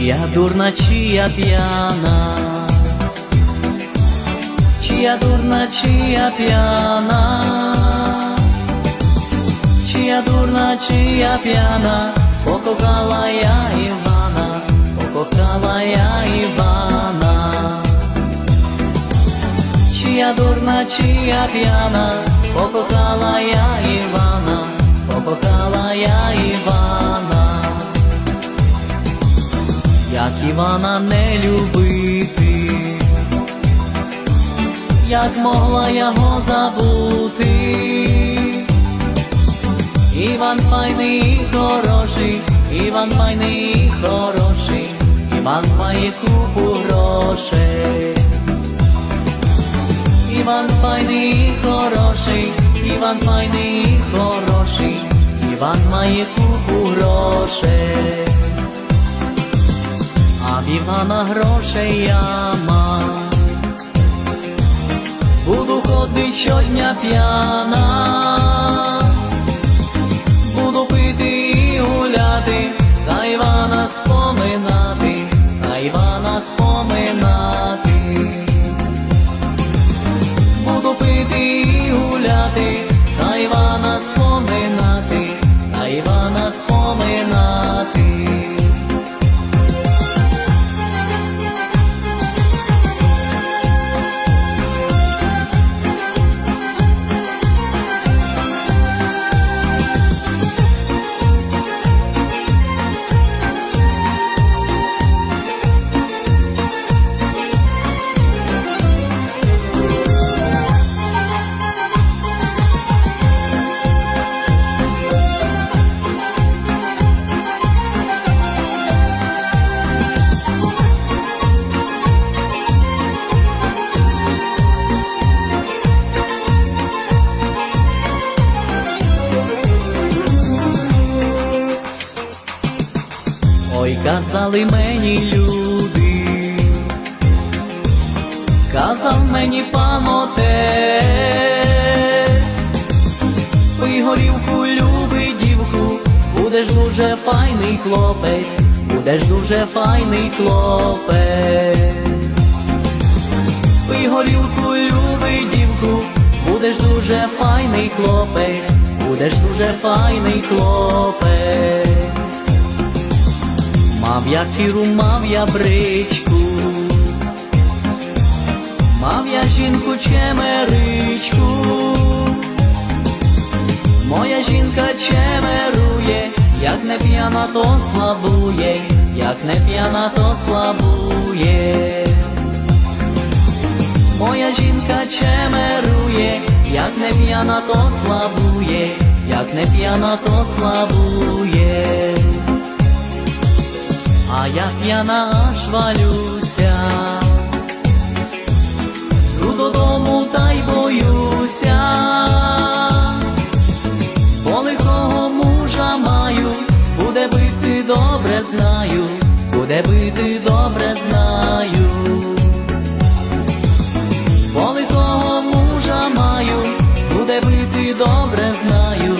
Чия дурна, чия п'яна, чия дурна, чия п'яна, чия дурна, чия п'яна, покохала я Івана, покохала я Івана. Чия дурна, чия п'яна, покохала я Івана, покохала я Івана. Івана не любити, як могла його забути, Іван файний і хороший, Іван файний і хороший, Іван має купу грошей. Іван файний і хороший, Іван файний і хороший, Іван має купу грошей. А на грошей яма. Буду ходить щодня п'яна, Ой, казали мені люди, казав мені пан отець, пий горівку, люби дівку, будеш дуже файний хлопець, будеш дуже файний хлопець. Пий горілку, люби дівку, будеш дуже файний хлопець, будеш дуже файний хлопець. Мав я фіру, мав я бричку, мав я жінку чемеричку, моя жінка чемерує, як не п'яна, то слабує, як не п'яна, то слабує. Моя жінка чемерує, як не п'яна, то слабує, як не п'яна, то слабує. А я п'яна аж валюся, Йду додому та й боюся, бо лихого мужа маю, буде бити добре знаю, буде бити добре знаю. Бо лихого мужа маю, буде бити добре знаю,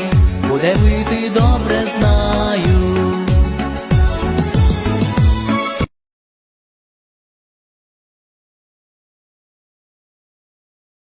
буде бити добре.